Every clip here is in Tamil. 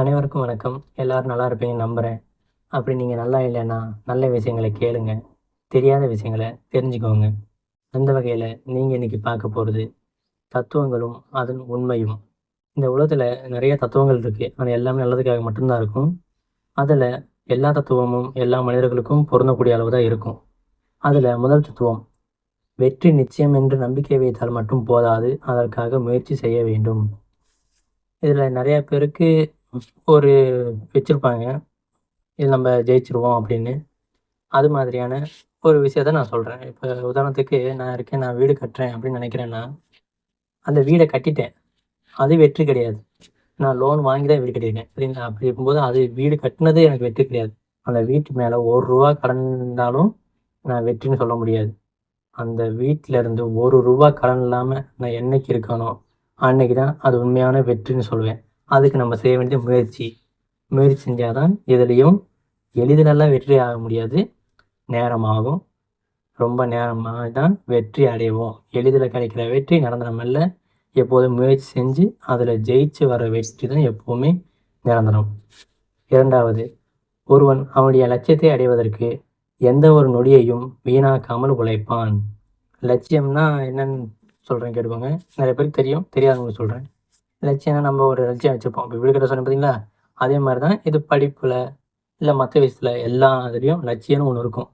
அனைவருக்கும் வணக்கம். எல்லோரும் நல்லா இருப்பீங்கன்னு நம்புகிறேன் அப்படி நீங்கள் நல்லா இல்லைன்னா நல்ல விஷயங்களை கேளுங்க. தெரியாத விஷயங்களை தெரிஞ்சுக்கோங்க. அந்த வகையில் நீங்கள் இன்னைக்கு பார்க்க போகிறது தத்துவங்களும் அதன் உண்மையும். இந்த உலகத்தில் நிறைய தத்துவங்கள் இருக்குது ஆனால் எல்லாமே நல்லதுக்காக மட்டும்தான் இருக்கும். அதில் எல்லா தத்துவமும் எல்லா மனிதர்களுக்கும் பொருந்தக்கூடிய அளவு தான் இருக்கும். அதில் முதல் தத்துவம் வெற்றி நிச்சயம் என்று நம்பிக்கை வைத்தால் மட்டும் போதாது. அதற்காக முயற்சி செய்ய வேண்டும். இதில் நிறைய பேருக்கு ஒரு வச்சுருப்பாங்க. இது நம்ம ஜெயிச்சிருவோம் அப்படின்னு. அது மாதிரியான ஒரு விஷயத்த நான் சொல்கிறேன் இப்போ உதாரணத்துக்கு நான் இருக்கேன் நான் வீடு கட்டுறேன் அப்படின்னு நினைக்கிறேன்னா அந்த வீடை கட்டிட்டேன். அது வெற்றி கிடையாது. நான் லோன் வாங்கி தான் வீடு கட்டியிருக்கேன். சரிங்களா? அப்படி இருக்கும்போது அது வீடு கட்டினது எனக்கு வெற்றி கிடையாது. அந்த வீட்டு மேலே ஒரு ரூபா கடன் இருந்தாலும் நான் வெற்றின்னு சொல்ல முடியாது. அந்த வீட்டில் இருந்து ஒரு ரூபா கடன் இல்லாமல் நான் என்னைக்கு இருக்கணும்? அன்னைக்கு தான் அது உண்மையான வெற்றின்னு சொல்லுவேன் அதுக்கு நம்ம செய்ய வேண்டிய முயற்சி. முயற்சி செஞ்சால் தான் எதுலேயும் எளிதிலெல்லாம் வெற்றி ஆக முடியாது. நேரமாகும். ரொம்ப நேரமாக தான் வெற்றி அடைவோம். எளிதில் கிடைக்கிற வெற்றி நிரந்தரம் இல்லை எப்போதும் முயற்சி செஞ்சு அதில் ஜெயிச்சு வர வெற்றி தான் எப்போவுமே நிரந்தரம். இரண்டாவது ஒருவன் அவனுடைய லட்சியத்தை அடைவதற்கு எந்த ஒரு நொடியையும் வீணாக்காமல் உழைப்பான். லட்சியம்னா என்னன்னு சொல்கிறேன் கேட்டுக்கோங்க. நிறைய பேருக்கு தெரியும். தெரியாதவங்க சொல்கிறேன் லட்சியம்னா நம்ம ஒரு லட்சியம் வச்சுப்போம் இப்போ வீடு கட்ட சொன்னேன் பார்த்தீங்களா அதே மாதிரி தான் இது படிப்பில் இல்லை மற்ற விஷயத்தில் எல்லா இதுலேயும் லட்சியம்னு ஒன்று இருக்கும்.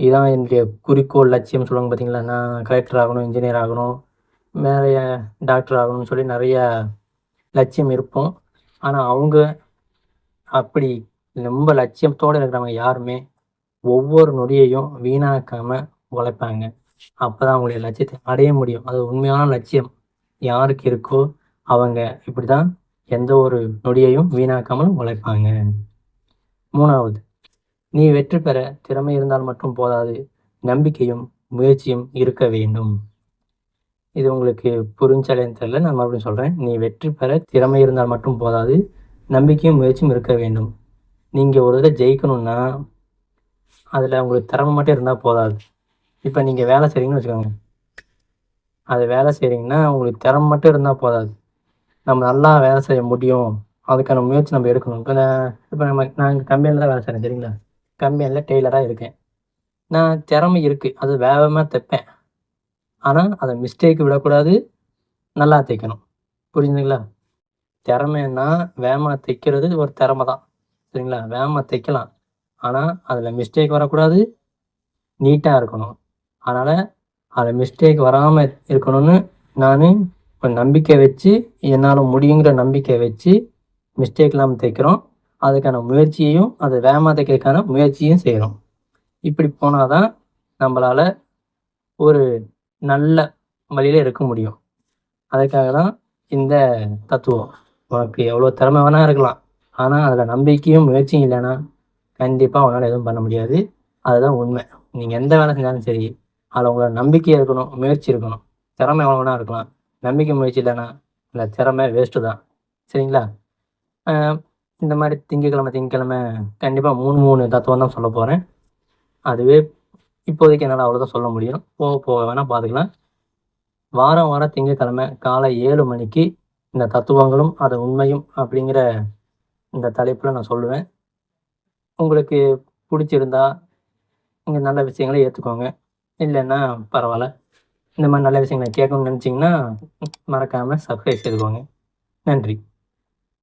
இதுதான் என்னுடைய குறிக்கோள் லட்சியம் சொல்லுவாங்க பார்த்தீங்களா நான் கலெக்டர் ஆகணும் இன்ஜினியர் ஆகணும் நிறைய டாக்டர் ஆகணும்னு சொல்லி நிறைய லட்சியம் இருப்போம். ஆனால் அவங்க அப்படி ரொம்ப லட்சியத்தோடு இருக்கிறவங்க யாருமே ஒவ்வொரு நொடியையும் வீணாக்காமல் உழைப்பாங்க. அப்போ தான் அவங்களுடைய லட்சியத்தை அடைய முடியும். அது உண்மையான லட்சியம். யாருக்கு இருக்கோ அவங்க இப்படி தான் எந்த ஒரு நொடியையும் வீணாக்காமல் உழைப்பாங்க. மூணாவது நீ வெற்றி பெற திறமை இருந்தால் மட்டும் போதாது. நம்பிக்கையும் முயற்சியும் இருக்க வேண்டும். இது உங்களுக்கு புரிஞ்சாலேன்னு தெரியல. நான் மறுபடியும் சொல்கிறேன் நீ வெற்றி பெற திறமை இருந்தால் மட்டும் போதாது. நம்பிக்கையும் முயற்சியும் இருக்க வேண்டும். நீங்கள் ஒரு இதை ஜெயிக்கணும்னா அதில் உங்களுக்கு திறமை மட்டும் இருந்தால் போதாது. இப்போ நீங்கள் வேலை செய்கிறீங்கன்னு வச்சுக்கோங்க. அது வேலை செய்கிறீங்கன்னா உங்களுக்கு திறமை மட்டும் இருந்தால் போதாது. நம்ம நல்லா வேலை செய்ய முடியும். அதுக்கான முயற்சி நம்ம எடுக்கணும். இப்போ நான் இப்போ நம்ம நான் இங்கே கம்பெனியில் தான் வேலை செய்கிறேன் சரிங்களா? கம்பெனியில் டெய்லராக இருக்கேன். நான் திறமை இருக்குது அது வேகமாக தைப்பேன். ஆனால் அதை மிஸ்டேக் விடக்கூடாது. நல்லா தைக்கணும். புரிஞ்சுங்களா திறமைன்னா வேகமாக தைக்கிறது ஒரு திறமை தான். சரிங்களா? வேகமாக தைக்கலாம். ஆனால் அதில் மிஸ்டேக் வரக்கூடாது. நீட்டாக இருக்கணும். அதனால் அதில் மிஸ்டேக் வராமல் இருக்கணும்னு நான் இப்போ நம்பிக்கை வச்சு என்னால் முடியுங்கிற நம்பிக்கை வச்சு மிஸ்டேக் இல்லாமல் தைக்கிறோம். அதுக்கான முயற்சியையும் அதை வேகமாக தைக்கிறதுக்கான முயற்சியும் செய்கிறோம் இப்படி போனால் தான் நம்மளால் ஒரு நல்ல வழியில் இருக்க முடியும். அதுக்காக தான் இந்த தத்துவம். உனக்கு எவ்வளோ திறமை வேணால் இருக்கலாம். ஆனால் அதில் நம்பிக்கையும் முயற்சியும் இல்லைன்னா கண்டிப்பாக உன்னால் எதுவும் பண்ண முடியாது. அதுதான் உண்மை. நீங்கள் எந்த வேலை செஞ்சாலும் சரி அதில் உங்களோட நம்பிக்கை இருக்கணும் முயற்சி இருக்கணும். திறமை எவ்வளோ வேணா இருக்கலாம். நம்பிக்கை முயற்சி இல்லைன்னா அந்த திறமை வேஸ்ட்டு தான். சரிங்களா? இந்த மாதிரி திங்கக்கிழமை திங்கக்கிழமை கண்டிப்பாக மூணு மூணு தத்துவம் தான் சொல்ல போகிறேன் அதுவே இப்போதைக்கு என்னால் அவ்வளோதான் சொல்ல முடியும். போக போக வேணால் பார்த்துக்கலாம் வாரம் வாரம் திங்கக்கிழமை காலை ஏழு மணிக்கு இந்த தத்துவங்களும் அது உண்மையும் அப்படிங்கிற இந்த தலைப்பில் நான் சொல்லுவேன். உங்களுக்கு பிடிச்சிருந்தா நீங்கள் நல்ல விஷயங்களை ஏற்றுக்கோங்க இல்லைன்னா பரவாயில்ல. இந்த மாதிரி நல்ல விஷயங்களை கேட்கணும்னு நினச்சிங்கன்னா மறக்காமல் சப்ஸ்கிரைப் செய்துக்கோங்க. நன்றி.